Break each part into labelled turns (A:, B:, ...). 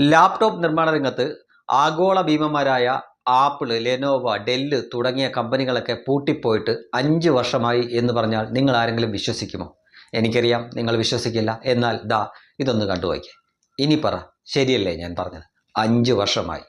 A: Laptop നിർമ്മാണ രംഗത്ത് ആഗോള ഭീമന്മാരായ ആപ്പിൾ ലെനോവ ഡെല്ല് തുടങ്ങിയ കമ്പനികളൊക്കെ പൂട്ടിപ്പോയിട്ട് അഞ്ച് വർഷമായി എന്ന് പറഞ്ഞാൽ നിങ്ങൾ ആരെങ്കിലും വിശ്വസിക്കുമോ? എനിക്കറിയാം നിങ്ങൾ വിശ്വസിക്കില്ല. എന്നാൽ ദാ ഇതൊന്ന് കണ്ടുപോയിക്കേ ഇനി പറ ശരിയല്ലേ ഞാൻ പറഞ്ഞത്? അഞ്ച് വർഷമായി.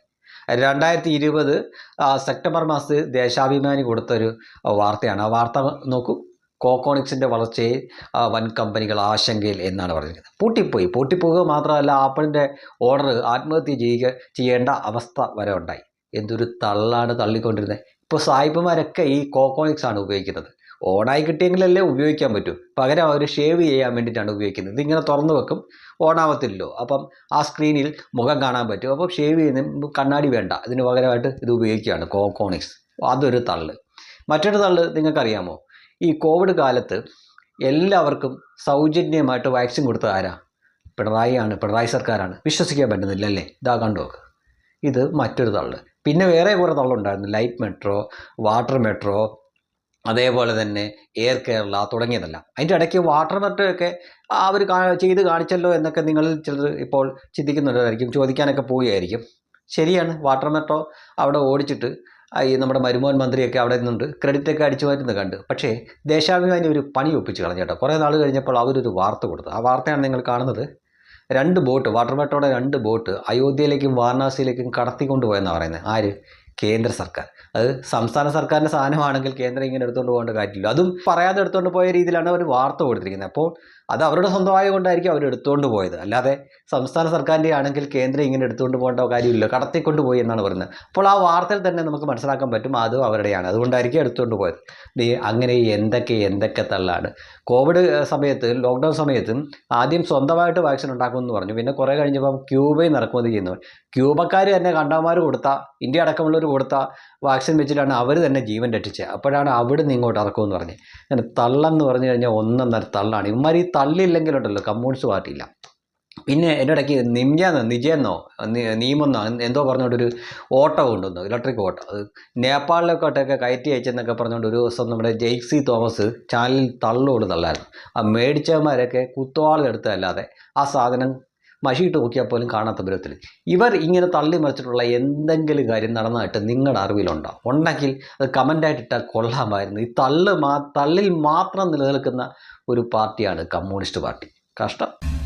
A: രണ്ടായിരത്തി ഇരുപത് സെപ്റ്റംബർ മാസത്തിൽ ദേശാഭിമാനി കൊടുത്തൊരു വാർത്തയാണ്. ആ വാർത്ത നോക്കൂ. കോക്കോണിക്സിന്റെ വളർച്ചയെ വൻ കമ്പനികൾ ആശങ്കയിൽ എന്നാണ് പറഞ്ഞിരിക്കുന്നത്. പൂട്ടിപ്പോയി. പൂട്ടിപ്പോവുക മാത്രമല്ല ആപ്പിളിന്റെ ഓർഡർ ആത്മഹത്യ ചെയ്യുക ചെയ്യേണ്ട അവസ്ഥ വരെ ഉണ്ടായി. എന്തൊരു തള്ളാണ് തള്ളിക്കൊണ്ടിരുന്നത്. ഇപ്പോൾ സായിപ്പുമാരൊക്കെ ഈ കോക്കോണിക്സ് ആണ് ഉപയോഗിക്കുന്നത്. ഓണായി കിട്ടിയെങ്കിലല്ലേ ഉപയോഗിക്കാൻ പറ്റൂ. പകരം അവർ ഷേവ് ചെയ്യാൻ വേണ്ടിയിട്ടാണ് ഉപയോഗിക്കുന്നത്. ഇതിങ്ങനെ തുറന്നു വെക്കും ഓണാവത്തില്ലല്ലോ. അപ്പം ആ സ്ക്രീനിൽ മുഖം കാണാൻ പറ്റും. അപ്പം ഷേവ് ചെയ്യുന്ന കണ്ണാടി വേണ്ട. ഇതിന് പകരമായിട്ട് ഇത് ഉപയോഗിക്കുകയാണ് കോക്കോണിക്സ്. അതൊരു തള്ള്. മറ്റൊരു തള്ള് നിങ്ങൾക്കറിയാമോ? ഈ കോവിഡ് കാലത്ത് എല്ലാവർക്കും സൗജന്യമായിട്ട് വാക്സിൻ കൊടുത്തത് ആരാ? പിണറായിയാണ് പിണറായി സർക്കാരാണ്. വിശ്വസിക്കാൻ പറ്റുന്നില്ല അല്ലേ ഇതാ കണ്ടു ഇത് മറ്റൊരു തള്ള്. പിന്നെ വേറെ കുറേ തള്ളുണ്ടായിരുന്നു. ലൈറ്റ് മെട്രോ വാട്ടർ മെട്രോ അതേപോലെ തന്നെ എയർ കേരള തുടങ്ങിയതല്ല. അതിന്റെ ഇടയ്ക്ക് വാട്ടർ മെട്രോ ഒക്കെ അവർ ചെയ്ത് കാണിച്ചല്ലോ എന്നൊക്കെ നിങ്ങൾ ചിലർ ഇപ്പോൾ ചിന്തിക്കുന്നുണ്ടായിരിക്കും ചോദിക്കാനൊക്കെ പോവുകയായിരിക്കും. ശരിയാണ് വാട്ടർ മെട്രോ അവിടെ ഓടിച്ചിട്ട് ഈ നമ്മുടെ മരുമോൻ മന്ത്രിയൊക്കെ അവിടെ നിന്നുണ്ട്. ക്രെഡിറ്റൊക്കെ അടിച്ചു മാറ്റുന്നത് കണ്ട്. പക്ഷേ ദേശാഭിമാനി ഒരു പണി ഒപ്പിച്ച് കളഞ്ഞു കേട്ടോ. കുറേ നാൾ കഴിഞ്ഞപ്പോൾ അവരൊരു വാർത്ത കൊടുത്തു. ആ വാർത്തയാണ് നിങ്ങൾ കാണുന്നത്. രണ്ട് ബോട്ട് വാട്ടർ മെട്രോയുടെ രണ്ട് ബോട്ട് അയോധ്യയിലേക്കും വാരണാസിയിലേക്കും കടത്തിക്കൊണ്ടുപോയെന്നാണ് പറയുന്നത്. ആര്? കേന്ദ്ര സർക്കാർ. അത് സംസ്ഥാന സർക്കാരിന്റെ സാധനമാണെങ്കിൽ കേന്ദ്രം ഇങ്ങനെ എടുത്തുകൊണ്ട് പോകേണ്ട കാര്യമില്ല. അതും പറയാതെ എടുത്തുകൊണ്ട് പോയ രീതിയിലാണ് അവർ വാർത്ത കൊടുത്തിരിക്കുന്നത്. അപ്പോൾ അത് അവരുടെ സ്വന്തമായ കൊണ്ടായിരിക്കും അവർ എടുത്തുകൊണ്ട് പോയത്. അല്ലാതെ സംസ്ഥാന സർക്കാരിന്റെ ആണെങ്കിൽ കേന്ദ്രം ഇങ്ങനെ എടുത്തുകൊണ്ട് പോകേണ്ട കാര്യമില്ല. കടത്തിക്കൊണ്ട് പോയി എന്നാണ് പറയുന്നത്. അപ്പോൾ ആ വാർത്തയിൽ തന്നെ നമുക്ക് മനസ്സിലാക്കാൻ പറ്റും അതും അവരുടെയാണ്. അതുകൊണ്ടായിരിക്കും എടുത്തുകൊണ്ട് പോയത്. അങ്ങനെ എന്തൊക്കെ എന്തൊക്കെ തള്ളാണ്. കോവിഡ് സമയത്ത് ലോക്ക്ഡൗൺ സമയത്ത് ആദ്യം സ്വന്തമായിട്ട് വാക്സിൻ ഉണ്ടാക്കുമെന്ന് പറഞ്ഞു. പിന്നെ കുറേ കഴിഞ്ഞപ്പം ക്യൂബയിൽ ഇറക്കുമതി ചെയ്യുന്നു. ക്യൂബക്കാർ തന്നെ കണ്ടമാർ കൊടുത്ത ഇന്ത്യ അടക്കമുള്ളവർ കൊടുത്ത വാക്സിൻ വെച്ചിട്ടാണ് അവർ തന്നെ ജീവൻ രക്ഷിച്ചത് അപ്പോഴാണ് അവിടെ നിന്ന് ഇങ്ങോട്ട് ഇറക്കുമെന്ന് പറഞ്ഞ്. അങ്ങനെ തള്ളെന്ന് പറഞ്ഞു കഴിഞ്ഞാൽ ഒന്നൊന്നര തള്ളാണ്. ഇവന്മാർ ഈ തള്ളില്ലെങ്കിലുണ്ടല്ലോ കമ്മ്യൂണിസ്റ്റ് പാർട്ടിയില്ല. പിന്നെ എന്റെ ഇടയ്ക്ക് നിംജാന്നോ നിജയെന്നോ നി- നീമെന്നോ എന്തോ പറഞ്ഞുകൊണ്ടൊരു ഓട്ടോ കൊണ്ടുവന്നു ഇലക്ട്രിക് ഓട്ടോ. അത് നേപ്പാളിലേക്കോട്ടൊക്കെ കയറ്റി അയച്ചെന്നൊക്കെ പറഞ്ഞുകൊണ്ട് ഒരു ദിവസം നമ്മുടെ ജെയ്സി തോമസ് ചാനലിൽ തള്ളോട് തള്ളായിരുന്നു. ആ മേടിച്ചവന്മാരൊക്കെ കുത്തുവാളെടുത്തതല്ലാതെ ആ സാധനം മഷിയിട്ട് നോക്കിയാൽ പോലും കാണാത്ത വിധത്തിൽ. ഇവർ ഇങ്ങനെ തള്ളി മറിച്ചിട്ടുള്ള എന്തെങ്കിലും കാര്യം നടന്നതായിട്ട് നിങ്ങളുടെ അറിവിലുണ്ടോ? ഉണ്ടെങ്കിൽ അത് കമന്റായിട്ട് കൊള്ളാമായിരുന്നു. ഈ തള്ള് മാ തള്ളിൽ മാത്രം നിലനിൽക്കുന്ന ഒരു പാർട്ടിയാണ് കമ്മ്യൂണിസ്റ്റ് പാർട്ടി. കഷ്ടം.